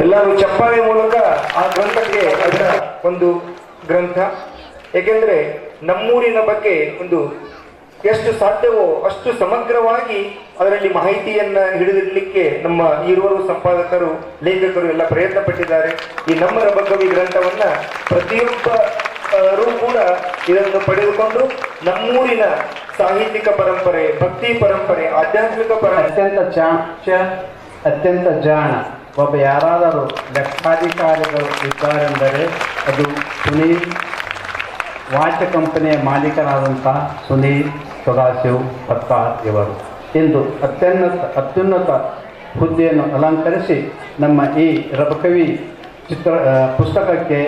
ಎಲ್ಲರೂ ಚಪ್ಪಾಳೆ ಮೂಲಕ ಆ ಗ್ರಂಥಕ್ಕೆ ಅದರ ಒಂದು ಗ್ರಂಥ. ಏಕೆಂದರೆ ನಮ್ಮೂರಿನ ಬಗ್ಗೆ ಒಂದು ಎಷ್ಟು ಸಾಧ್ಯವೋ ಅಷ್ಟು ಸಮಗ್ರವಾಗಿ ಅದರಲ್ಲಿ ಮಾಹಿತಿಯನ್ನ ಹಿಡಿದಿಡಲಿಕ್ಕೆ ನಮ್ಮ ಇರುವರು ಸಂಪಾದಕರು, ಲೇಖಕರು ಎಲ್ಲ ಪ್ರಯತ್ನ ಪಟ್ಟಿದ್ದಾರೆ ಈ ನಮ್ಮ ಈ ಗ್ರಂಥವನ್ನ ಪ್ರತಿಯೊಬ್ಬರು ಕೂಡ ಇದನ್ನು ಪಡೆದುಕೊಂಡು ನಮ್ಮೂರಿನ ಸಾಹಿತ್ಯಿಕ ಪರಂಪರೆ, ಭಕ್ತಿ ಪರಂಪರೆ, ಆಧ್ಯಾತ್ಮಿಕ ಪರಂಪರೆ ಅತ್ಯಂತ ಚಾಣ ಅತ್ಯಂತ ಜಾಣ. ಒಬ್ಬ ಯಾರಾದರೂ ಲೆಕ್ಕಾಧಿಕಾರಿಗಳು ಇದ್ದಾರೆಂದರೆ ಅದು ಸುನೀಲ್ ವಾಚ ಕಂಪನಿಯ ಮಾಲೀಕನಾದಂಥ ಸುನೀಲ್ ಸದಾಶಿವ್ ಪತ್ತಾರ್ ಇವರು. ಇಂದು ಅತ್ಯುನ್ನತ ಅತ್ಯುನ್ನತ ಹುದ್ದೆಯನ್ನು ಅಲಂಕರಿಸಿ ನಮ್ಮ ಈ ರಬಕವಿ ಚಿತ್ರ ಪುಸ್ತಕಕ್ಕೆ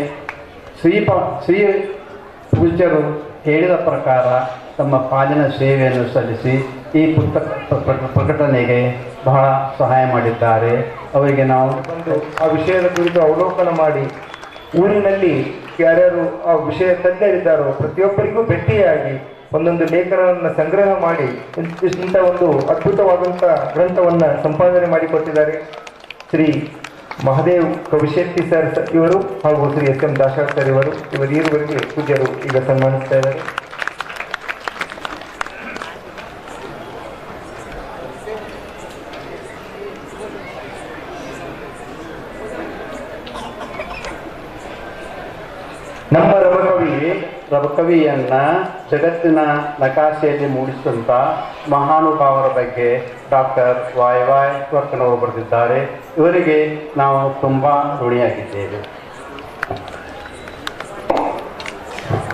ಶ್ರೀಪ, ಶ್ರೀ ಪೂಜ್ಯರು ಹೇಳಿದ ಪ್ರಕಾರ ತಮ್ಮ ಪಾಲಿನ ಸೇವೆಯನ್ನು ಸಲ್ಲಿಸಿ ಈ ಪುಸ್ತಕ ಪ್ರ- ಪ್ರಕಟಣೆಗೆ ಬಹಳ ಸಹಾಯ ಮಾಡಿದ್ದಾರೆ. ಅವರಿಗೆ ನಾವು ಬಂದು ಆ ವಿಷಯದ ಕುರಿತು ಅವಲೋಕನ ಮಾಡಿ ಊರಿನಲ್ಲಿ ಯಾರ್ಯಾರು ಆ ವಿಷಯ ತಜ್ಞರಿದ್ದಾರೋ ಪ್ರತಿಯೊಬ್ಬರಿಗೂ ಭೇಟಿಯಾಗಿ ಒಂದೊಂದು ಲೇಖನವನ್ನು ಸಂಗ್ರಹ ಮಾಡಿ ಇಂಥ- ಒಂದು ಅದ್ಭುತವಾದಂಥ ಗ್ರಂಥವನ್ನು ಸಂಪಾದನೆ ಮಾಡಿಕೊಟ್ಟಿದ್ದಾರೆ. ಶ್ರೀ ಮಹದೇವ್ ಕವಿಶೆಟ್ಟಿ ಸರ್ ಇವರು ಹಾಗೂ Shri S M Dashal sir ಇವರು ಇವರು ಪೂಜ್ಯರು ಈಗ ಸನ್ಮಾನಿಸ್ತಾ ಇದ್ದಾರೆ ನಮ್ಮ ರಬಕವಿ ರಬಕವಿಯನ್ನ ಜಗತ್ತಿನ ನಕಾಶೆಯಲ್ಲಿ ಮೂಡಿಸಿದಂಥ ಮಹಾನುಭಾವರ ಬಗ್ಗೆ ಡಾಕ್ಟರ್ ವಾಯ್ ವಾಯ್ ಬರೆದಿದ್ದಾರೆ. ಇವರಿಗೆ ನಾವು ತುಂಬ ಋಣಿಯಾಗಿದ್ದೇವೆ.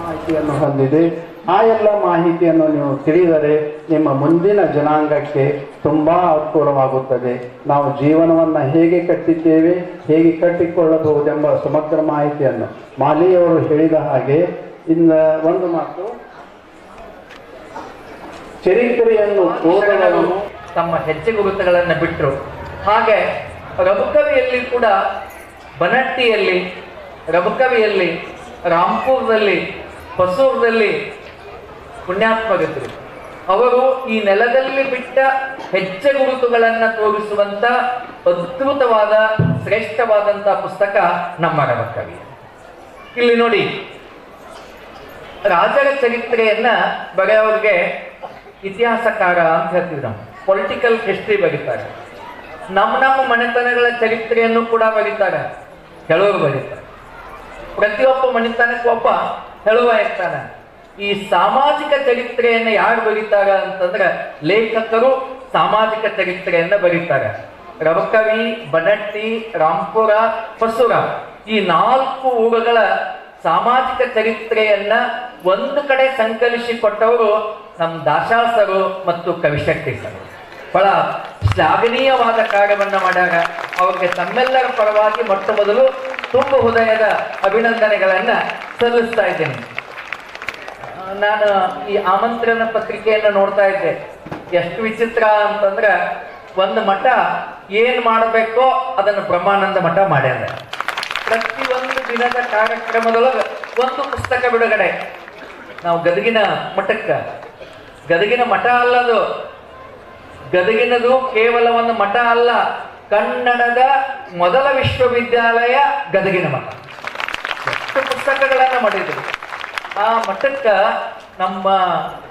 ಮಾಹಿತಿಯನ್ನು ಹೊಂದಿದೆ. ಆ ಎಲ್ಲ ಮಾಹಿತಿಯನ್ನು ನೀವು ತಿಳಿದರೆ ನಿಮ್ಮ ಮುಂದಿನ ಜನಾಂಗಕ್ಕೆ ತುಂಬ ಅನುಕೂಲವಾಗುತ್ತದೆ. ನಾವು ಜೀವನವನ್ನು ಹೇಗೆ ಕಟ್ಟಿದ್ದೇವೆ, ಹೇಗೆ ಕಟ್ಟಿಕೊಳ್ಳಬಹುದೆಂಬ ಸಮಗ್ರ ಮಾಹಿತಿಯನ್ನು ಮಾಲಿಯವರು ಹೇಳಿದ ಹಾಗೆ ಇನ್ನ ಒಂದು ಮಾತು. ಚರಿತ್ರೆಯನ್ನು ತಮ್ಮ ಹೆಜ್ಜೆ ಗುರುತುಗಳನ್ನು ಬಿಟ್ಟರು ಹಾಗೆ ರಬುಕವಿಯಲ್ಲಿ ಕೂಡ ಬನಟ್ಟಿಯಲ್ಲಿ ರಬುಕವಿಯಲ್ಲಿ ರಾಂಪುರದಲ್ಲಿ ಹೊಸೂರದಲ್ಲಿ ಪುಣ್ಯಾತ್ಮಗತರು ಅವರು ಈ ನೆಲದಲ್ಲಿ ಬಿಟ್ಟ ಹೆಜ್ಜೆ ಗುರುತುಗಳನ್ನು ತೋರಿಸುವಂತ ಅದ್ಭುತವಾದ ಶ್ರೇಷ್ಠವಾದಂಥ ಪುಸ್ತಕ ನಮ್ಮ ರಬಕವಿ ಇಲ್ಲಿ ನೋಡಿ ರಾಜರ ಚರಿತ್ರೆಯನ್ನ ಬರೆಯೋರಿಗೆ ಇತಿಹಾಸಕಾರ ಅಂತ ಹೇಳ್ತೀವಿ ನಾವು ಪೊಲಿಟಿಕಲ್ ಹಿಸ್ಟ್ರಿ ಬರೀತಾರೆ. ನಮ್ಮ ನಮ್ಮ ಮನೆತನಗಳ ಚರಿತ್ರೆಯನ್ನು ಕೂಡ ಬರೀತಾರೆ. ಹೇಳೋರು ಬರೀತಾರೆ. ಪ್ರತಿಯೊಬ್ಬ ಮನೆತನಕ್ಕೂ ಒಬ್ಬ ಹೇಳುವ ಇರ್ತಾನೆ. ಈ ಸಾಮಾಜಿಕ ಚರಿತ್ರೆಯನ್ನು ಯಾರು ಬರೀತಾರೆ ಅಂತಂದ್ರೆ ಲೇಖಕರು ಸಾಮಾಜಿಕ ಚರಿತ್ರೆಯನ್ನ ಬರೀತಾರೆ. ರವಕವಿ, ಬನಟ್ಟಿ, ರಾಂಪುರ ಹೊಸೂರ ಈ ನಾಲ್ಕು ಊರುಗಳ ಸಾಮಾಜಿಕ ಚರಿತ್ರೆಯನ್ನ ಒಂದು ಕಡೆ ಸಂಕಲಿಸಿ ಕೊಟ್ಟವರು ನಮ್ಮ ದಾಶಾಸರು ಮತ್ತು ಕವಿಶಕ್ತಿ ಸರು ಬಹಳ ಶ್ಲಾಘನೀಯವಾದ ಕಾರ್ಯವನ್ನ ಮಾಡ್ಯಾರ ಅವರಿಗೆ ತಮ್ಮೆಲ್ಲರ ಪರವಾಗಿ ಮೊಟ್ಟ ಮೊದಲು ತುಂಬ ಹೃದಯದ ಅಭಿನಂದನೆಗಳನ್ನ ಸಲ್ಲಿಸ್ತಾ ಇದ್ದೇನೆ. ನಾನು ಈ ಆಮಂತ್ರಣ ಪತ್ರಿಕೆಯನ್ನು ನೋಡ್ತಾ ಇದ್ದೆ. ಎಷ್ಟು ವಿಚಿತ್ರ ಅಂತಂದ್ರೆ ಒಂದು ಮಠ ಏನು ಮಾಡಬೇಕೋ ಅದನ್ನು ಬ್ರಹ್ಮಾನಂದ ಮಠ ಮಾಡ್ಯಾರ ಪ್ರತಿ ದಿನದ ಕಾರ್ಯಕ್ರಮದೊಳಗೆ ಒಂದು ಪುಸ್ತಕ ಬಿಡುಗಡೆ. ನಾವು ಗದಗಿನ ಮಠಕ್ಕ. ಗದಗಿನ ಮಠ ಅಲ್ಲದು. ಗದಗಿನದು ಕೇವಲ ಒಂದು ಮಠ ಅಲ್ಲ, ಕನ್ನಡದ ಮೊದಲ ವಿಶ್ವವಿದ್ಯಾಲಯ ಗದಗಿನ ಮಠ. ಎಷ್ಟು ಪುಸ್ತಕಗಳನ್ನು ಮಾಡಿದ್ರು. ಆ ಮಠಕ್ಕ ನಮ್ಮ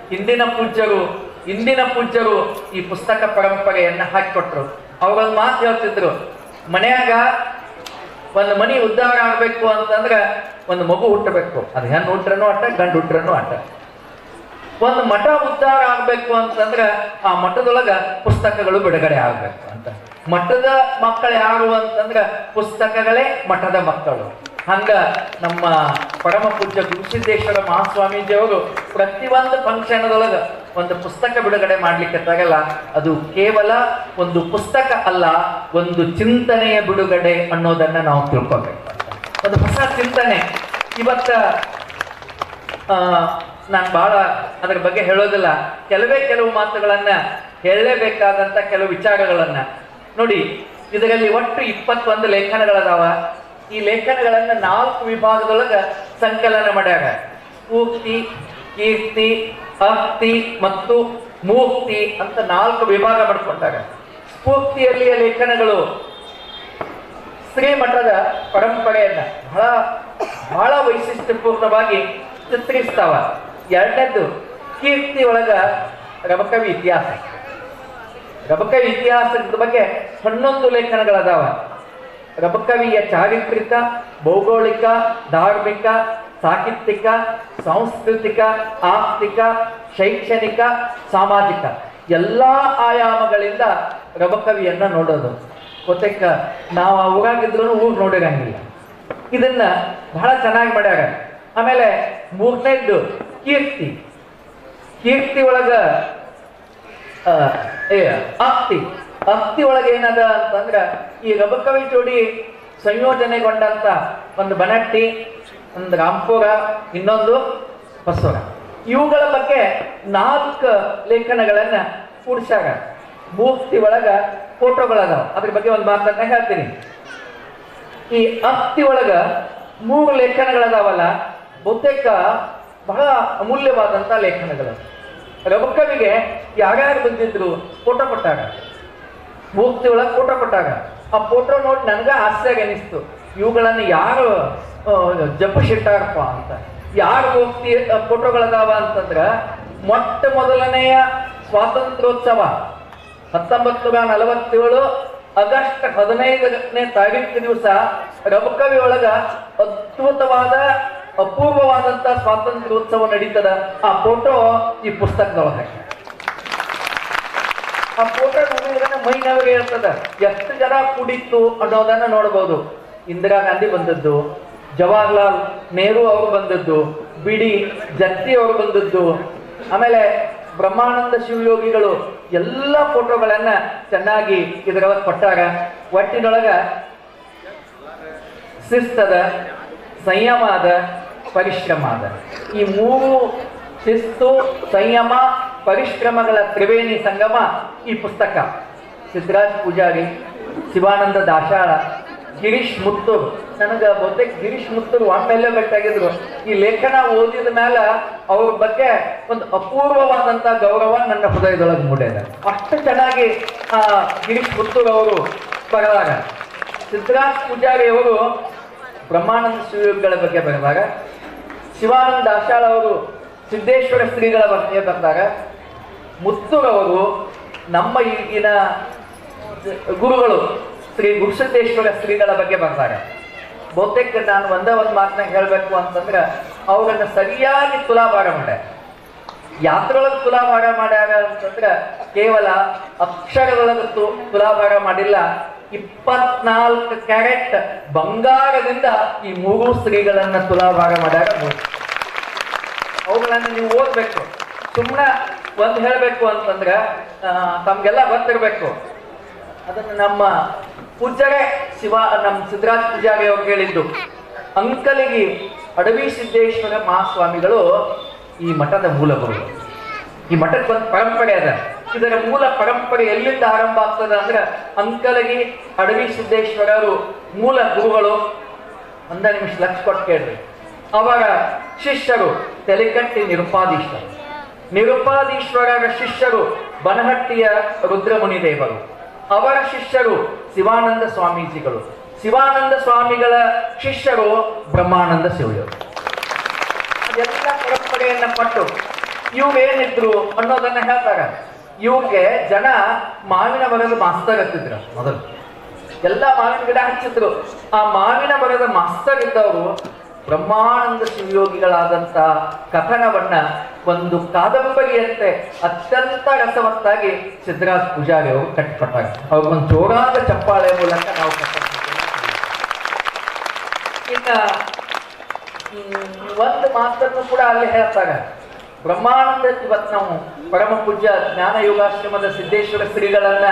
ಹಿಂದಿನ ಪೂಜ್ಯರು ಇಂದಿನ ಪೂಜ್ಯರು ಈ ಪುಸ್ತಕ ಪರಂಪರೆಯನ್ನ ಹಾಕಿಕೊಟ್ರು. ಅವರೊಂದು ಮಾತು ಹೇಳ್ತಿದ್ರು, ಮನ್ಯಾಗ ಒಂದು ಮನಿ ಉದ್ಧಾರ ಆಗಬೇಕು ಅಂತಂದ್ರೆ ಒಂದು ಮಗು ಹುಟ್ಟಬೇಕು. ಅದು ಹೆಣ್ಣು ಹುಟ್ರನು ಅಟ್ಟ, ಗಂಡು ಹುಟ್ಟ್ರೂ ಅಟ್ಟ. ಒಂದು ಮಠ ಉದ್ಧಾರ ಆಗಬೇಕು ಅಂತಂದ್ರೆ ಆ ಮಠದೊಳಗ ಪುಸ್ತಕಗಳು ಬಿಡುಗಡೆ ಆಗ್ಬೇಕು ಅಂತ. ಮಠದ ಮಕ್ಕಳು ಯಾರು ಅಂತಂದ್ರೆ ಪುಸ್ತಕಗಳೇ ಮಠದ ಮಕ್ಕಳು. ಹಂಗ ನಮ್ಮ ಪರಮ ಪೂಜ್ಯ ಗುರುಸಿದ್ದೇಶ್ವರ ಮಹಾಸ್ವಾಮೀಜಿ ಅವರು ಪ್ರತಿಯೊಂದು ಫಂಕ್ಷನ್ದೊಳಗ ಒಂದು ಪುಸ್ತಕ ಬಿಡುಗಡೆ ಮಾಡ್ಲಿಕ್ಕೆ ತಗಲ್ಲ ಅದು ಕೇವಲ ಒಂದು ಪುಸ್ತಕ ಅಲ್ಲ, ಒಂದು ಚಿಂತನೆಯ ಬಿಡುಗಡೆ ಅನ್ನೋದನ್ನ ನಾವು ತಿಳ್ಕೊಬೇಕು. ಒಂದು ಹೊಸ ಚಿಂತನೆ. ಇವತ್ತ ನಾನು ಬಹಳ ಅದರ ಬಗ್ಗೆ ಹೇಳೋದಿಲ್ಲ. ಕೆಲವೇ ಕೆಲವು ಮಾತುಗಳನ್ನ ಹೇಳಲೇಬೇಕಾದಂತ ಕೆಲವು ವಿಚಾರಗಳನ್ನ. ನೋಡಿ, ಇದರಲ್ಲಿ ಒಟ್ಟು ಇಪ್ಪತ್ತೊಂದು ಲೇಖನಗಳದಾವ. ಈ ಲೇಖನಗಳನ್ನ ನಾಲ್ಕು ವಿಭಾಗದೊಳಗ ಸಂಕಲನ ಮಾಡ್ಯಾರ. ಪೂರ್ತಿ ಕೀರ್ತಿ ಅಕ್ತಿ ಮತ್ತು ಮೂಕ್ತಿ ಅಂತ ನಾಲ್ಕು ವಿಭಾಗ ಮಾಡಿಕೊಂಡಾಗ ಸ್ಫೂರ್ತಿಯಲ್ಲಿಯ ಲೇಖನಗಳು ಶ್ರೀಮಠದ ಪರಂಪರೆಯನ್ನ ಬಹಳ ಬಹಳ ವೈಶಿಷ್ಟ್ಯಪೂರ್ಣವಾಗಿ ಚಿತ್ರಿಸ್ತಾವ. ಎರಡನೇದ್ದು, ಕೀರ್ತಿ ಒಳಗ ರಬಕವಿ ಇತಿಹಾಸ ರಬಕವಿ ಇತಿಹಾಸದ ಬಗ್ಗೆ ಹನ್ನೊಂದು ಲೇಖನಗಳದಾವ. ರಬಕವಿಯ ಚಾರಿತ್ರಿಕ, ಭೌಗೋಳಿಕ, ಧಾರ್ಮಿಕ, ಸಾಹಿತ್ಯಿಕ, ಸಾಂಸ್ಕೃತಿಕ, ಆರ್ಥಿಕ, ಶೈಕ್ಷಣಿಕ, ಸಾಮಾಜಿಕ ಎಲ್ಲ ಆಯಾಮಗಳಿಂದ ರಬಕವಿಯನ್ನ ನೋಡೋದು. ಗೊತ್ತಕ್ಕ ನಾವು ಊರಾಗಿದ್ರು ಊರು ನೋಡಿರಂಗಿಲ್ಲ. ಇದನ್ನ ಬಹಳ ಚೆನ್ನಾಗಿ ಮಾಡ್ಯಾರ. ಆಮೇಲೆ ಮೂರನೇದ್ದು ಕೀರ್ತಿ. ಕೀರ್ತಿ ಒಳಗ ಆಪ್ತಿ. ಆಪ್ತಿ ಒಳಗೆ ಏನದ ಅಂತಂದ್ರ ಈ ರಬಕವಿ ಜೋಡಿ ಸಂಯೋಜನೆಗೊಂಡಂತ ಒಂದು ಬನಟ್ಟಿ, ಒಂದು ರಾಂಪುರ ಇನ್ನೊಂದು ಬಸವರ ಇವುಗಳ ಬಗ್ಗೆ ನಾಲ್ಕು ಲೇಖನಗಳನ್ನ ಕೂಡ್ಸ್ಯಾರ. ಭೂಕ್ತಿ ಒಳಗ ಫೋಟೋಗಳದಾವ. ಅದ್ರ ಬಗ್ಗೆ ಒಂದು ಮಾತನ್ನ ಹೇಳ್ತೀನಿ. ಈ ಅಸ್ತಿ ಒಳಗ ಮೂರು ಲೇಖನಗಳದಾವಲ್ಲ, ಬಹುತೇಕ ಬಹಳ ಅಮೂಲ್ಯವಾದಂತ ಲೇಖನಗಳು. ರಬಕವಿಗೆ ಯಾರ್ಯಾರು ಬಂದಿದ್ರು, ಫೋಟೋ ಕೊಟ್ಟಾಗ. ಮೂರ್ತಿ ಒಳಗೆ ಫೋಟೋ ಕೊಟ್ಟಾಗ. ಆ ಫೋಟೋ ನೋಡಿ ನನಗೆ ಹಾಸ್ಯಾಗ ಅನಿಸ್ತು ಇವುಗಳನ್ನು ಯಾರು ಜಪಿಸಿಟ್ಟಾರಪ್ಪ ಅಂತ. ಯಾರು ಮೂರ್ತಿ ಫೋಟೋಗಳದಾವ ಅಂತಂದ್ರೆ ಮೊಟ್ಟ ಮೊದಲನೆಯ ಸ್ವಾತಂತ್ರ್ಯೋತ್ಸವ ಹತ್ತೊಂಬತ್ತು ನಲವತ್ತೇಳು ಆಗಸ್ಟ್ ಹದಿನೈದನೇ ತಾರೀಕು ದಿವಸ ರಬಕವಿ ಒಳಗ ಅದ್ಭುತವಾದ, ಅಪೂರ್ವವಾದಂತ ಸ್ವಾತಂತ್ರ್ಯೋತ್ಸವ ನಡೀತದ. ಆ ಫೋಟೋ ಈ ಪುಸ್ತಕದೊಳಗೆ. ಆ ಫೋಟೋ ನೋಡಿದ್ರೆ ಮೈನವ್ರಿಗೆ ಹೇಳ್ತದ. ಎಷ್ಟು ಜನ ಕೂಡಿತ್ತು ಅನ್ನೋದನ್ನ ನೋಡಬಹುದು ಇಂದಿರಾ ಗಾಂಧಿ ಬಂದದ್ದು, ಜವಾಹರ್ಲಾಲ್ ನೆಹರು ಅವರು ಬಂದದ್ದು ಬಿಡಿ ಜತ್ತಿ ಅವರು ಬಂದದ್ದು, ಆಮೇಲೆ ಬ್ರಹ್ಮಾನಂದ ಶಿವಯೋಗಿಗಳು ಎಲ್ಲ ಫೋಟೋಗಳನ್ನ ಚೆನ್ನಾಗಿ ಇದರೊಳಗೆ ಕೊಟ್ಟಾಗ, ಒಟ್ಟಿನೊಳಗ ಶಿಸ್ತದ ಸಂಯಮ ಆದ ಪರಿಶ್ರಮ ಆದ ಈ ಮೂರು ಶಿಸ್ತು, ಸಂಯಮ, ಪರಿಶ್ರಮಗಳ ತ್ರಿವೇಣಿ ಸಂಗಮ ಈ ಪುಸ್ತಕ. ಸಿದ್ದರಾಜ್ ಪೂಜಾರಿ, ಶಿವಾನಂದ ದಾಶಾಳ, ಗಿರೀಶ್ ಮುತ್ತೂರು. ನನಗೆ ಬಹುತೇಕ ಗಿರೀಶ್ ಮುತ್ತೂರು ಒಮ್ಮೆಲ್ಲೇ ಭೇಟಿಯಾಗಿದ್ರು ಈ ಲೇಖನ ಓದಿದ ಮೇಲೆ ಅವ್ರ ಬಗ್ಗೆ ಒಂದು ಅಪೂರ್ವವಾದಂಥ ಗೌರವ ನನ್ನ ಹೃದಯದೊಳಗೆ ಮೂಡಿದೆ ಅಷ್ಟು ಚೆನ್ನಾಗಿ ಗಿರೀಶ್ ಮುತ್ತೂರು ಅವರು ಬರೆದಾಗ. ಸಿದ್ದರಾಜ್ ಪೂಜಾರಿ ಅವರು ಬ್ರಹ್ಮಾನಂದ ಶಿವಗಳ ಬಗ್ಗೆ ಬರೆದಾಗ. ಶಿವಾನಂದ ದಾಶಾಳ ಅವರು ಸಿದ್ದೇಶ್ವರ ಶ್ರೀಗಳ ಬಗ್ಗೆ ಬಂದಾಗ ಮುತ್ತೂರವರು ನಮ್ಮ ಈಗಿನ ಗುರುಗಳು ಶ್ರೀ ಗುರುಸಿದ್ದೇಶ್ವರ ಶ್ರೀಗಳ ಬಗ್ಗೆ ಬರ್ತಾರೆ ಬಹುತೇಕ ನಾನು ಒಂದೇ ಒಂದು ಮಾತನ್ನ ಹೇಳಬೇಕು ಅಂತಂದ್ರೆ ಅವರನ್ನು ಸರಿಯಾಗಿ ತುಲಾಭಾರ ಮಾಡ್ಯಾರ ಯಾತ್ರೊಳಗೆ ತುಲಾಭಾರ ಮಾಡ್ಯಾರ ಅಂತಂದ್ರೆ ಕೇವಲ ಅಕ್ಷರದೊಳಗೆ ತು ಮಾಡಿಲ್ಲ, ಇಪ್ಪತ್ನಾಲ್ಕು ಕ್ಯಾರೆಟ್ ಬಂಗಾರದಿಂದ ಈ ಮೂರು ಶ್ರೀಗಳನ್ನ ತುಲಾಭಾರ ಮಾಡ್ಯಾರ. ಅವುಗಳನ್ನು ನೀವು ಓದಬೇಕು. ಸುಮ್ಮನೆ ಒಂದು ಹೇಳಬೇಕು ಅಂತಂದ್ರೆ ತಮಗೆಲ್ಲ ಗೊತ್ತಿರಬೇಕು. ಅದನ್ನು ನಮ್ಮ ಪೂಜ್ಯರೇ ಶಿವ, ನಮ್ಮ ಸಿದ್ಧರಾಜ್ ಪೂಜಾರಿ ಅವ್ರು ಹೇಳಿದ್ದು. ಅಂಕಲಿಗೆ ಅಡವಿ ಸಿದ್ದೇಶ್ವರ ಮಹಾಸ್ವಾಮಿಗಳು ಈ ಮಠದ ಮೂಲ ಗುರು ಈ ಮಠಕ್ಕೆ ಒಂದು ಪರಂಪರೆ ಅದ ಇದರ ಮೂಲ ಪರಂಪರೆ ಎಲ್ಲಿಂದ ಆರಂಭ ಆಗ್ತದೆ ಅಂದ್ರೆ, ಅಂಕಲಗಿ ಅಡವಿ ಸಿದ್ದೇಶ್ವರರು ಮೂಲ ಗುರುಗಳು. ಒಂದ ನಿಮಿಷ ಲಕ್ಷ ಕೊಟ್ಟು ಕೇಳ್ರಿ. ಅವರ ಶಿಷ್ಯರು. ತೆಲಿಕಟ್ಟಿ ನಿರುಪಾದೀಶ್ವರ ನಿರುಪಾದೀಶ್ವರರ ಶಿಷ್ಯರು ಬನಹಟ್ಟಿಯ ರುದ್ರಮುನಿ ದೇವರು ಅವರ ಶಿಷ್ಯರು ಶಿವಾನಂದ ಸ್ವಾಮೀಜಿಗಳು. ಶಿವಾನಂದ ಸ್ವಾಮಿಗಳ ಶಿಷ್ಯರು ಬ್ರಹ್ಮಾನಂದ ಶಿವಯರು ಎಲ್ಲ ಪರಂಪರೆಯನ್ನ ಪಟ್ಟು ಇವೇನಿದ್ರು ಅನ್ನೋದನ್ನ ಹೇಳ್ತಾರೆ. ಇವಕ್ಕೆ ಜನ ಮಾವಿನ ಮರದ ಮಾಸ್ತರ್ ಹತ್ತಿದ್ರು ಮೊದಲು. ಎಲ್ಲ ಮಾವಿನ ಗಿಡ ಹಚ್ಚಿದ್ರು. ಆ ಮಾವಿನ ಮರದ ಮಾಸ್ತರ್ ಇದ್ದವರು ಬ್ರಹ್ಮಾನಂದ ಶಿವಯೋಗಿಗಳಾದಂತಹ ಕಥನವನ್ನ ಒಂದು ಕಾದಂಬರಿಯಂತೆ ಅತ್ಯಂತ ರಸವತ್ತಾಗಿ ಸಿದ್ಧರಾಜ್ ಪೂಜಾರಿ ಅವರು ಕಟ್ಟಿಕೊಟ್ಟಾಗ ಅವ್ರಿಗೊಂದು ಜೋರಾದ ಚಪ್ಪಾಳೆ ಮೂಲಕ ನಾವು. ಇನ್ನ ಒಂದು ಮಾತನ್ನು ಕೂಡ ಅಲ್ಲಿ ಹೇಳ್ತಾರೆ. ಬ್ರಹ್ಮಾನಂದ ಇವತ್ತು ನಾವು ಪರಮ ಪೂಜ್ಯ ಜ್ಞಾನ ಯೋಗಾಶ್ರಮದ ಸಿದ್ದೇಶ್ವರ ಶ್ರೀಗಳನ್ನ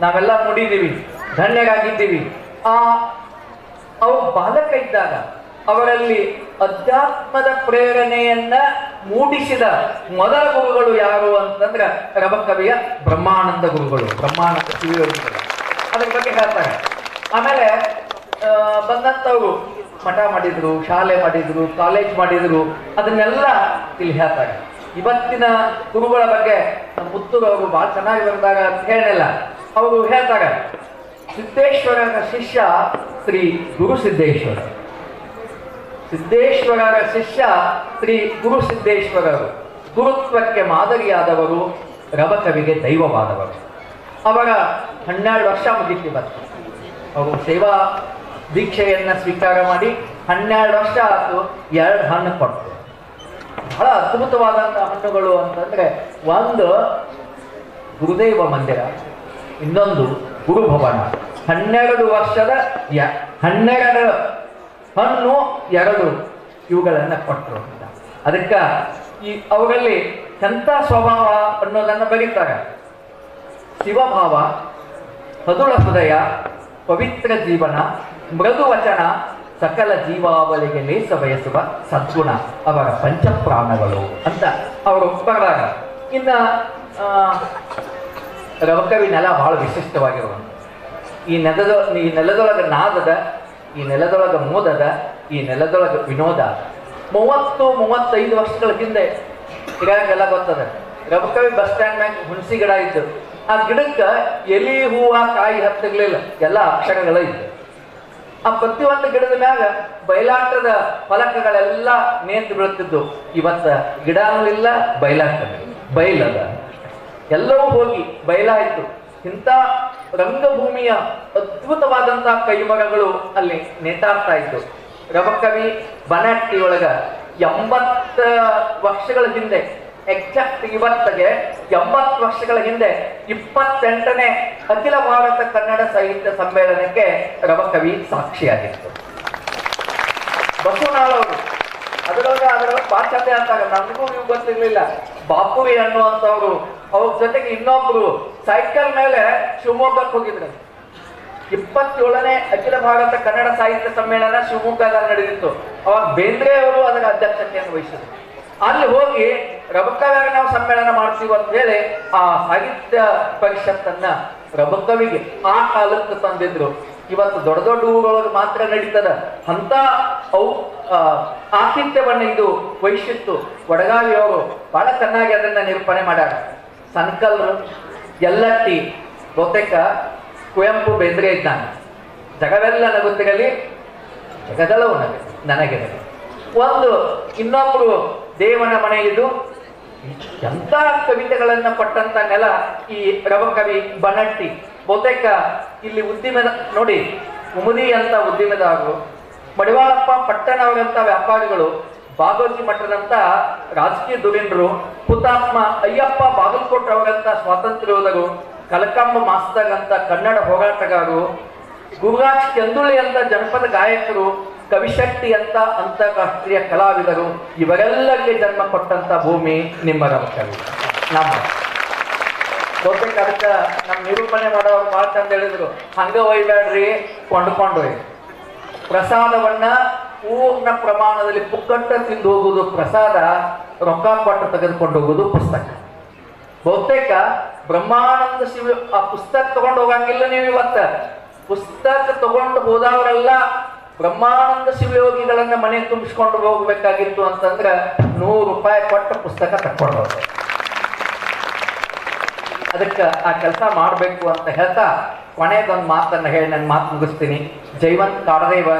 ನಾವೆಲ್ಲ ನೋಡಿದ್ದೀವಿ. ಧನ್ಯರಾಗಿದ್ದೀವಿ. ಆ ಅವು ಬಾಲಕ ಇದ್ದಾಗ ಅವರಲ್ಲಿ ಅಧ್ಯಾತ್ಮದ ಪ್ರೇರಣೆಯನ್ನ ಮೂಡಿಸಿದ ಮೊದಲ ಗುರುಗಳು ಯಾರು ಅಂತಂದ್ರೆ ರಬಕವಿಯ ಬ್ರಹ್ಮಾನಂದ ಗುರುಗಳು. ಬ್ರಹ್ಮಾನಂದ ಶಿವಯೋಗಿಗಳು ಅದ್ರ ಬಗ್ಗೆ ಹೇಳ್ತಾರೆ. ಆಮೇಲೆ ಬಂದಂಥವ್ರು ಮಠ ಮಾಡಿದ್ರು, ಶಾಲೆ ಮಾಡಿದ್ರು ಕಾಲೇಜ್ ಮಾಡಿದ್ರು, ಅದನ್ನೆಲ್ಲ ಇಲ್ಲಿ ಹೇಳ್ತಾರೆ. ಇವತ್ತಿನ ಗುರುಗಳ ಬಗ್ಗೆ ಪುತ್ತೂರು ಅವರು ಬಹಳ ಚೆನ್ನಾಗಿ ಬಂದಾಗ ಅಂತ ಹೇಳಿಲ್ಲ ಅವರು ಹೇಳ್ತಾರೆ, ಸಿದ್ದೇಶ್ವರನ ಶಿಷ್ಯ ಶ್ರೀ ಗುರು ಸಿದ್ದೇಶ್ವರ. ಸಿದ್ದೇಶ್ವರರ ಶಿಷ್ಯ ಶ್ರೀ ಗುರು ಸಿದ್ದೇಶ್ವರರು. ಗುರುತ್ವಕ್ಕೆ ಮಾದರಿಯಾದವರು, ರವಕವಿಗೆ ದೈವವಾದವರು. ಅವರ ಹನ್ನೆರಡು ವರ್ಷ ಮುಗಿತಿ ಬಂತು. ಅವರು ಸೇವಾ ದೀಕ್ಷೆಯನ್ನು ಸ್ವೀಕಾರ ಮಾಡಿ ಹನ್ನೆರಡು ವರ್ಷ ಆಯಿತು, ಎರಡು ಹಣ್ಣು ಕೊಟ್ಟರು. ಬಹಳ ಅದ್ಭುತವಾದಂಥ ಹಣ್ಣುಗಳು ಅಂತಂದ್ರೆ ಒಂದು ಗುರುದೇವ ಮಂದಿರ, ಇನ್ನೊಂದು ಗುರುಭವನ. ಹನ್ನೆರಡು ವರ್ಷದ ಹನ್ನೆರಡು ಹಣ್ಣು ಎರಡು ಇವುಗಳನ್ನು ಕೊಟ್ಟರು ಅಂತ. ಅದಕ್ಕೆ ಈ ಅವರಲ್ಲಿ ಎಂಥ ಸ್ವಭಾವ ಅನ್ನೋದನ್ನು ಬರೀತಾರೆ. ಶಿವಭಾವ, ಹದುಳ ಹೃದಯ, ಪವಿತ್ರ ಜೀವನ, ಮೃದು ವಚನ, ಸಕಲ ಜೀವಾವಳಿಗೆ ಲೇಸ ಬಯಸುವ ಸದ್ಗುಣ ಅವರ ಪಂಚಪ್ರಾಣಗಳು ಅಂತ ಅವರು ಬರಲಾರ ಇನ್ನ ರವಕವಿ ನೆಲ ಬಹಳ ವಿಶಿಷ್ಟವಾಗಿರುವಂಥ ಈ ನೆಲದ, ಈ ನೆಲದೊಳಗೆ ನಾದದ ಈ ನೆಲದೊಳಗೆ ಮೋದದ, ಈ ನೆಲದೊಳಗೆ ವಿನೋದ. ಮೂವತ್ತು, ಮೂವತ್ತೈದು ವರ್ಷಗಳ ಹಿಂದೆ ಹಿರಿಯರಿಗೆಲ್ಲ ಗೊತ್ತದ. ರಬಕವಿ ಬಸ್ ಸ್ಟ್ಯಾಂಡ್ ಮ್ಯಾಗ ಹುಣಸಿ ಗಿಡ ಇತ್ತು ಆ ಗಿಡಕ್ಕೆ ಎಲಿ, ಹೂವ, ಕಾಯಿ ಹತ್ತಿರಲಿಲ್ಲ ಎಲ್ಲ ಅಕ್ಷರಗಳ ಇತ್ತು ಆ ಪ್ರತಿಯೊಂದು ಗಿಡದ ಮ್ಯಾಗ ಬಯಲಾಟದ ಫಲಕಗಳೆಲ್ಲ ನೇತು ಬೀಳ್ತಿದ್ದು ಇವತ್ತ ಗಿಡನೂ ಇಲ್ಲ ಬಯಲಾಟ ಬಯಲದ ಎಲ್ಲವೂ ಹೋಗಿ ಬಯಲಾಯಿತು ಇಂಥ ರಂಗಭೂಮಿಯ ಅದ್ಭುತವಾದಂತಹ ಕೈಮರಗಳು ಅಲ್ಲಿ ನೇತಾಡ್ತಾ ಇದ್ದವು ರವಕವಿ ಬನಟ್ಟಿ ಒಳಗ ಎಂಬತ್ತ ವರ್ಷಗಳ ಹಿಂದೆ ಎಕ್ಸಾಕ್ಟ್ ಇವತ್ತಿಗೆ ಎಂಬತ್ತು ವರ್ಷಗಳ ಹಿಂದೆ ಇಪ್ಪತ್ತೆಂಟನೇ ಅಖಿಲ ಭಾರತ ಕನ್ನಡ ಸಾಹಿತ್ಯ ಸಮ್ಮೇಳನಕ್ಕೆ ರವಕವಿ ಸಾಕ್ಷಿಯಾಗಿತ್ತು ಬಸವನಾಳವರು ಅದರೊಳಗೆ ಅದರ ಪಾಶ್ಚಾತ್ಯ ಅಂತಾಗ ನಮಗೂ ನೀವು ಗೊತ್ತಿರ್ಲಿಲ್ಲ. ಬಾಪುರಿ ಅನ್ನುವಂಥವ್ರು ಅವ್ರ ಜೊತೆಗೆ ಇನ್ನೊಬ್ರು ಸೈಕಲ್ ಮೇಲೆ ಶಿವಮೊಗ್ಗಕ್ಕೆ ಹೋಗಿದ್ರು. ಇಪ್ಪತ್ತೇಳನೇ ಅಖಿಲ ಭಾರತ ಕನ್ನಡ ಸಾಹಿತ್ಯ ಸಮ್ಮೇಳನ ಶಿವಮೊಗ್ಗದಲ್ಲಿ ನಡೆದಿತ್ತು. ಅವಾಗ ಬೇಂದ್ರೆ ಅವರು ಅದರ ಅಧ್ಯಕ್ಷತೆಯನ್ನು ವಹಿಸಿದ್ರು. ಅಲ್ಲಿ ಹೋಗಿ ರಬಕವಿಯಾಗ ನಾವು ಸಮ್ಮೇಳನ ಮಾಡ್ತೀವಿ ಅಂತ ಹೇಳಿ ಆ ಸಾಹಿತ್ಯ ಪರಿಷತ್ತನ್ನ ರಬಕವಿಗೆ ಆ ಕಾಲಕ್ಕೆ ತಂದಿದ್ರು. ಇವತ್ತು ದೊಡ್ಡ ದೊಡ್ಡ ಊರೊಳಗೆ ಮಾತ್ರ ನಡೀತದ. ಅಂತ ಅವು ಆತಿಥ್ಯವನ್ನ ಇದು ವಹಿಸಿತ್ತು. ವಡಗಾವಿಯವರು ಬಹಳ ಚೆನ್ನಾಗಿ ಅದನ್ನ ನಿರೂಪಣೆ ಮಾಡ್ಯಾರ. ಸನ್ಕಲ್ರು ಎಲ್ಲಟ್ಟಿ ಬಹುತೇಕ ಕುವೆಂಪು ಬೆಂದ್ರೆ ಇದ್ದಾನೆ. ಜಗವೆಲ್ಲ ನಗುತ್ತಿರಲಿ ಜಗದಲ್ಲವು ನಗೆ ನನಗೆ ಒಂದು ಇನ್ನೊಬ್ಬರು ದೇವನ ಮನೆ ಇದು. ಎಂತ ಕವಿತೆಗಳನ್ನ ಕೊಟ್ಟಂತ ನೆಲ ಈ ರವಕವಿ ಬನಟ್ಟಿ. ಬಹುತೇಕ ಇಲ್ಲಿ ಉದ್ದಿಮೆದ, ನೋಡಿ ಉಮದಿ ಅಂತ ಉದ್ದಿಮೆದಾರರು ಮಡಿವಾಳಪ್ಪ ಪಟ್ಟಣವರಂತ ವ್ಯಾಪಾರಿಗಳು ಬಾಗೋಜಿ ಮಠದಂತ ರಾಜಕೀಯ ಧುರೀಣರು, ಹುತಾತ್ಮ ಅಯ್ಯಪ್ಪ ಬಾಗಲಕೋಟ್ ಅವರಂತ ಸ್ವಾತಂತ್ರ್ಯ ಯೋಧರು ಕಲಕಂಬ ಮಾಸ್ತರ್ ಕನ್ನಡ ಹೋರಾಟಗಾರರು, ಗುರುರಾಜ್ ಚಂದುಳಿ ಅಂತ ಜನಪದ ಗಾಯಕರು, ಕವಿಶಕ್ತಿ ಅಂತ ಅಂತಾರಾಷ್ಟ್ರೀಯ ಕಲಾವಿದರು, ಇವರೆಲ್ಲರಿಗೆ ಜನ್ಮ ಕೊಟ್ಟಂತ ಭೂಮಿ ನಿಮ್ಮ ರಮಕವಿ ನಮ್ಮ. ಬಹುತೇಕ ಅದಕ್ಕೆ ನಮ್ಮ ನಿರೂಪಣೆ ಮಾಡೋರು ಚಂದ ಹೇಳಿದ್ರು. ಹಂಗ ಒಯ್ಬೇಡ್ರಿ ಪ್ರಸಾದವನ್ನ ಪೂರ್ಣ ಪ್ರಮಾಣದಲ್ಲಿ ಪುಕ್ಕಟ್ಟ ತಿಂದು ಹೋಗುವುದು ಪ್ರಸಾದ, ರೊಕ್ಕ ಕೊಟ್ಟು ತೆಗೆದುಕೊಂಡು ಹೋಗುವುದು ಪುಸ್ತಕ. ಬಹುತೇಕ ಬ್ರಹ್ಮಾನಂದ ಶಿವ ಆ ಪುಸ್ತಕ ತಗೊಂಡು ಹೋಗಂಗಿಲ್ಲ ನೀವು ಇವತ್ತ. ಪುಸ್ತಕ ತಗೊಂಡು ಹೋದವರೆಲ್ಲ ಬ್ರಹ್ಮಾನಂದ ಶಿವಯೋಗಿಗಳನ್ನ ಮನೆ ತುಂಬಿಸ್ಕೊಂಡು ಹೋಗ್ಬೇಕಾಗಿತ್ತು ಅಂತಂದ್ರೆ ನೂರು ರೂಪಾಯಿ ಕೊಟ್ಟು ಪುಸ್ತಕ ತಕ್ಕೊಂಡು ಹೋಗ್ಬೇಕು ಅದಕ್ಕೆ ಆ ಕೆಲಸ ಮಾಡಬೇಕು ಅಂತ ಹೇಳ್ತಾ ಕೊನೆಗೊಂದು ಮಾತನ್ನು ಹೇಳಿ ನನ್ನ ಮಾತು ಮುಗಿಸ್ತೀನಿ. ಜೈವಂತ್ ಕಾಡದೇವ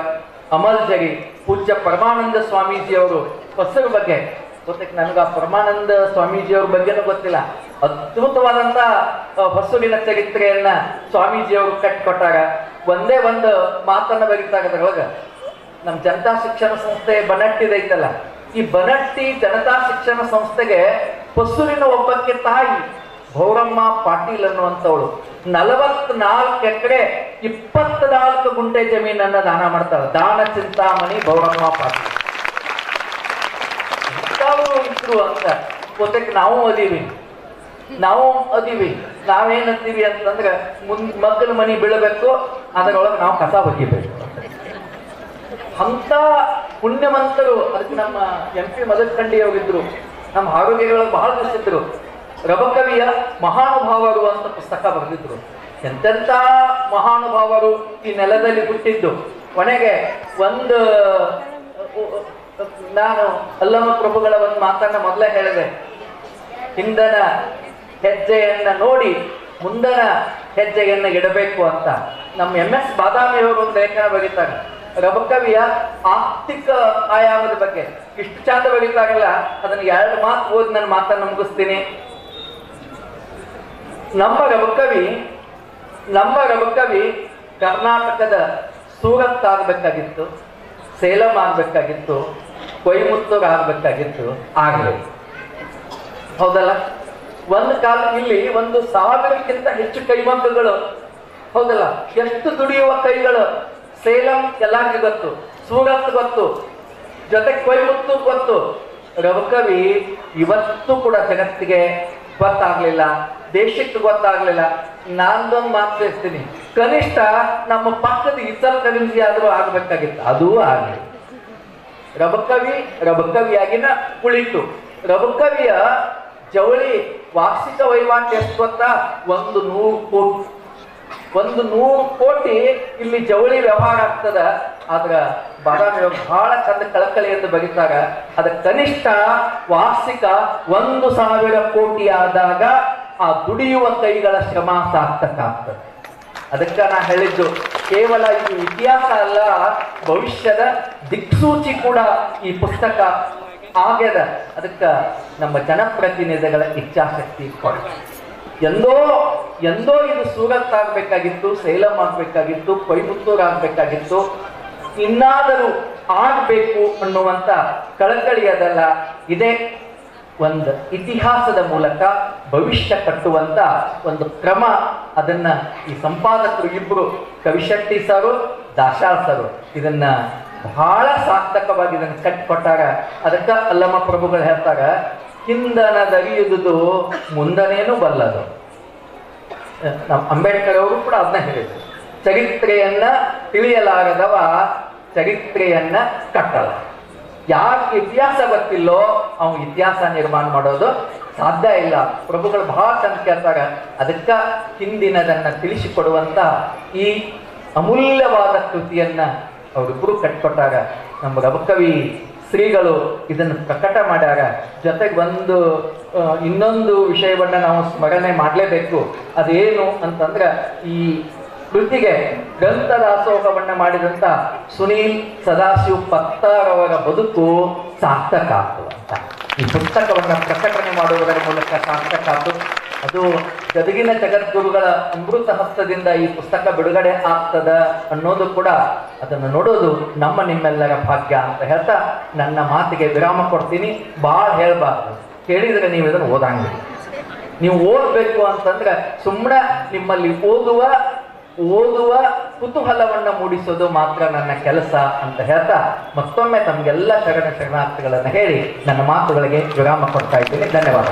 ಅಮಲ್ ಜಗಿ, ಪೂಜ್ಯ ಪರಮಾನಂದ ಸ್ವಾಮೀಜಿಯವರು ಹೊಸರ ಬಗ್ಗೆ. ಗೊತ್ತಕ್ಕೆ ನನಗೆ ಆ ಪರಮಾನಂದ ಸ್ವಾಮೀಜಿಯವ್ರ ಬಗ್ಗೆನೂ ಗೊತ್ತಿಲ್ಲ. ಅದ್ಭುತವಾದಂಥ ಹೊಸುವಿನ ಚರಿತ್ರೆಯನ್ನ ಸ್ವಾಮೀಜಿಯವರು ಕಟ್ಟಿಕೊಟ್ಟಾಗ ಒಂದೇ ಒಂದು ಮಾತನ್ನು ಬರೀತಾರೆ ಅದ್ರೊಳಗೆ ನಮ್ಮ ಜನತಾ ಶಿಕ್ಷಣ ಸಂಸ್ಥೆ ಬನಟ್ಟಿದೈತಲ್ಲ. ಈ ಬನಟ್ಟಿ ಜನತಾ ಶಿಕ್ಷಣ ಸಂಸ್ಥೆಗೆ ಹೊಸುವಿನ ಒಬ್ಬಕ್ಕೆ ತಾಯಿ ಗೌರಮ್ಮ ಪಾಟೀಲ್ ಅನ್ನುವಂಥವಳು. ನಲವತ್ನಾಲ್ಕು ಎಕರೆ, ಇಪ್ಪತ್ನಾಲ್ಕು ಗುಂಟೆ ಜಮೀನನ್ನ ದಾನ ಮಾಡ್ತಾಳೆ. ದಾನ, ಚಿಂತಾಮಣಿ ಗೌರಮ್ಮ ಪಾಟೀಲ್. ಇದ್ರು ಅಂತ ಗೊತ್ತಕ್ಕೆ ನಾವು ಅದೀವಿ. ನಾವು ಅದೀವಿ. ನಾವೇನಂತೀವಿ ಅಂತಂದ್ರೆ ಮುಂದ್ ಮಕ್ಕಳ ಮನಿ ಬೀಳಬೇಕು, ಅದರೊಳಗೆ ನಾವು ಕಸ ಬಗ್ಗಿಬೇಕು ಅಂತ ಪುಣ್ಯವಂತರು, ಅದಕ್ಕೆ ನಮ್ಮ ಎಂ ಪಿ ಮದಕಂಡಿ ಹೋಗಿದ್ರು ನಮ್ಮ ಆರೋಗ್ಯಗಳು ಬಹಳ ದಿವಸಿದ್ರು ರಬಕವಿಯ ಮಹಾನುಭಾವರು ಅಂತ ಪುಸ್ತಕ ಬರೆದಿದ್ರು ಎಂತೆಂಥ ಮಹಾನುಭಾವರು ಈ ನೆಲದಲ್ಲಿ ಹುಟ್ಟಿದ್ದು? ಕೊನೆಗೆ ಒಂದು, ನಾನು ಅಲ್ಲಮ ಪ್ರಭುಗಳ ಒಂದು ಮಾತನ್ನ ಮೊದಲೇ ಹೇಳಿದೆ. ಹಿಂದನ ಹೆಜ್ಜೆಯನ್ನ ನೋಡಿ ಮುಂದನ ಹೆಜ್ಜೆಯನ್ನ ಇಡಬೇಕು ಅಂತ. ನಮ್ಮ ಎಂ ಎಸ್ ಬಾದಾಮಿ ಅವರು ಒಂದು ಲೇಖನ ಬರೀತಾರೆ. ರಬಕವಿಯ ಆರ್ಥಿಕ ಆಯಾಮದ ಬಗ್ಗೆ. ಇಷ್ಟು ಚಂದ ಬರೀತಾರಲ್ಲ, ಅದನ್ನ ಎರಡು ಮಾತು ಓದಿ ನನ್ನ ಮಾತನ್ನು ಮುಗಿಸ್ತೀನಿ. ನಮ್ಮ ರಮಕವಿ ನಮ್ಮ ರಮಕವಿ ಕರ್ನಾಟಕದ ಸೂರತ್ ಆಗಬೇಕಾಗಿತ್ತು ಸೇಲಂ ಆಗಬೇಕಾಗಿತ್ತು, ಕೊಯಮುತ್ತೂರು ಆಗಬೇಕಾಗಿತ್ತು, ಆಗಲಿ. ಹೌದಲ್ಲ? ಒಂದು ಕಾಲ ಇಲ್ಲಿ ಒಂದು ಸಾವಿರಕ್ಕಿಂತ ಹೆಚ್ಚು ಕೈಮಗ್ಗಗಳು, ಹೌದಲ್ಲ? ಎಷ್ಟು ದುಡಿಯುವ ಕೈಗಳು? ಸೇಲಂ ಎಲ್ಲರಿಗೂ ಗೊತ್ತು, ಸೂರತ್ ಗೊತ್ತು, ಜೊತೆ ಕೊಯಮುತ್ತೂರು ಗೊತ್ತು. ರವಕವಿ ಇವತ್ತು ಕೂಡ ಜಗತ್ತಿಗೆ ಗೊತ್ತಾಗ್ಲಿಲ್ಲ, ದೇಶಕ್ಕೆ ಗೊತ್ತಾಗ್ಲಿಲ್ಲ. ನಾನೊಂದು ಮಾತು ಹೇಳ್ತೀನಿ. ಕನಿಷ್ಠ ನಮ್ಮ ಪಕ್ಕದ ಇತರ ಕವಿಂಜಿ ಆದರೂ ಆಗ್ಬೇಕಾಗಿತ್ತು. ಅದೂ ಆಗಲಿ ರಬಕವಿ, ರಬಕವಿಯಾಗಿನ ಕುಳಿತು. ರಬಕವಿಯ ಜವಳಿ ವಾರ್ಷಿಕ ವಹಿವಾಟು ಎಷ್ಟು ಗೊತ್ತಾ? ಒಂದು ನೂರು ಕೋಟಿ. ಒಂದು ನೂರು ಕೋಟಿ ಇಲ್ಲಿ ಜವಳಿ ವ್ಯವಹಾರ ಆಗ್ತದ. ಆದ್ರ ಬಾದಾಮಿ ಬಹಳ ಚಂದ ಕಳಕಳಿ ಎಂದು ಬರೀತಾರ ಅದ ಕನಿಷ್ಠ ವಾರ್ಷಿಕ ಒಂದು ಸಾವಿರ ಕೋಟಿ ಆದಾಗ ಆ ದುಡಿಯುವ ಕೈಗಳ ಶ್ರಮ ಸಾರ್ಥಕ ಆಗ್ತದೆ ಅದಕ್ಕೆ ನಾ ಹೇಳಿದ್ದು, ಕೇವಲ ಇದು ಇತಿಹಾಸ ಅಲ್ಲ, ಭವಿಷ್ಯದ ದಿಕ್ಸೂಚಿ ಕೂಡ ಈ ಪುಸ್ತಕ ಆಗ್ಯದ. ಅದಕ್ಕೆ ನಮ್ಮ ಜನಪ್ರತಿನಿಧಿಗಳ ಇಚ್ಛಾಶಕ್ತಿ ಕೊಡ. ಎಂದೋ ಎಂದೋ ಇದು ಸೂರತ್ ಆಗ್ಬೇಕಾಗಿತ್ತು, ಸೇಲಂ ಆಗ್ಬೇಕಾಗಿತ್ತು, ಕೊಯಮತ್ತೂರು ಆಗ್ಬೇಕಾಗಿತ್ತು ಇನ್ನಾದರೂ ಆಗಬೇಕು ಅನ್ನುವಂತ ಕಳಕಳಿ ಅದಲ್ಲ ಇದೇ ಒಂದು ಇತಿಹಾಸದ ಮೂಲಕ ಭವಿಷ್ಯ ಕಟ್ಟುವಂತ ಒಂದು ಕ್ರಮ. ಅದನ್ನ ಈ ಸಂಪಾದಕರು ಇಬ್ಬರು ಕವಿಶಕ್ತಿ ಸಾರು ದಾಶಾಳ್ ಸಾರು ಇದನ್ನ ಬಹಳ ಸಾರ್ಥಕವಾಗಿ ಇದನ್ನು ಕಟ್ಟಿಕೊಟ್ಟಾಗ ಅದಕ್ಕೆ ಅಲ್ಲಮ್ಮ ಪ್ರಭುಗಳು ಹೇಳ್ತಾರ ಹಿಂದನದರಿಯುವುದು ಮುಂದನೇನು ಬಲ್ಲದು. ನಮ್ಮ ಅಂಬೇಡ್ಕರ್ ಅವರು ಕೂಡ ಅದನ್ನ ಹೇಳಿದ್ರು. ಚರಿತ್ರೆಯನ್ನ ತಿಳಿಯಲಾಗದವ ಚರಿತ್ರೆಯನ್ನ ಕಟ್ಟಲ್ಲ. ಯಾಕೆ ಇತಿಹಾಸ ಗೊತ್ತಿಲ್ಲೋ ಅವನು ಇತಿಹಾಸ ನಿರ್ಮಾಣ ಮಾಡೋದು ಸಾಧ್ಯ ಇಲ್ಲ. ಪ್ರಭುಗಳು ಬಹಳ ಚಂದ ಕೇಳ್ತಾರೆ ಅದಕ್ಕ ಹಿಂದಿನದನ್ನ ತಿಳಿಸಿಕೊಡುವಂತ ಈ ಅಮೂಲ್ಯವಾದ ಕೃತಿಯನ್ನ ಅವರಿಬ್ಬರು ಕಟ್ಕೊಟ್ಟಾಗ, ನಮ್ಮ ರಬಕವಿ ಶ್ರೀಗಳು ಇದನ್ನು ಪ್ರಕಟ ಮಾಡ್ಯಾರ. ಜೊತೆಗೆ ಒಂದು ಇನ್ನೊಂದು ವಿಷಯವನ್ನ ನಾವು ಸ್ಮರಣೆ ಮಾಡಲೇಬೇಕು. ಅದೇನು ಅಂತಂದ್ರೆ ಈ ಕೃತಿಗೆ ಗ್ರಂಥ ದಾಸೋಹವನ್ನು ಮಾಡಿದಂತ ಸುನೀಲ್ ಸದಾಶಿವ್ ಪತ್ತಾರವರ ಬದುಕು ಸಾರ್ಥಕ ಆಯ್ತು ಅಂತ ಈ ಪುಸ್ತಕವನ್ನು ಪ್ರಕಟಣೆ ಮಾಡುವುದರ ಮೂಲಕ ಸಾರ್ಥಕ ಅದು ಗದಗಿನ ಜಗದ್ಗುರುಗಳ ಅಮೃತ ಹಸ್ತದಿಂದ ಈ ಪುಸ್ತಕ ಬಿಡುಗಡೆ ಆಗ್ತದ ಅನ್ನೋದು ಕೂಡ ಅದನ್ನು ನೋಡೋದು ನಮ್ಮ ನಿಮ್ಮೆಲ್ಲರ ಭಾಗ್ಯ ಅಂತ ಹೇಳ್ತಾ ನನ್ನ ಮಾತಿಗೆ ವಿರಾಮ ಕೊಡ್ತೀನಿ. ಭಾಳ ಹೇಳ್ಬಾರ್ದು. ಕೇಳಿದ್ರೆ ನೀವು ಇದನ್ನು ಓದಂಗಿಲ್ಲ ನೀವು ಓದಬೇಕು ಅಂತಂದ್ರೆ ಸುಮ್ಮನೆ ನಿಮ್ಮಲ್ಲಿ ಓದುವ ಓದುವ ಕುತೂಹಲವನ್ನು ಮೂಡಿಸೋದು ಮಾತ್ರ ನನ್ನ ಕೆಲಸ ಅಂತ ಹೇಳ್ತಾ ಮತ್ತೊಮ್ಮೆ ತಮಗೆಲ್ಲ ಶರಣ ಶರಣಾರ್ಥಿಗಳನ್ನು ಹೇಳಿ ನನ್ನ ಮಾತುಗಳಿಗೆ ವಿರಾಮ ಕೊಡ್ತಾ ಇದ್ದೀನಿ. ಧನ್ಯವಾದ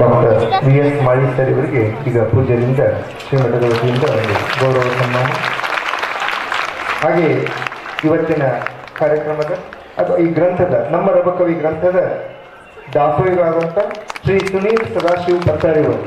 doctor V S Mali sir ಇವರಿಗೆ ಈಗ ಪೂಜೆಯಿಂದ, ಶ್ರೀಮಠದ ವತಿಯಿಂದ ಒಂದು ಗೌರವ ಸನ್ಮಾನ. ಹಾಗೆ ಇವತ್ತಿನ ಕಾರ್ಯಕ್ರಮದ ಅಥವಾ ಈ ಗ್ರಂಥದ, ನಮ್ಮ ರಬಕವಿ ಗ್ರಂಥದ ದಾಸೋಹಿಗಳಾದಂಥ ಶ್ರೀ ಸುನೀಲ್ ಸದಾಶಿವ ಪತ್ತಾರಿವರು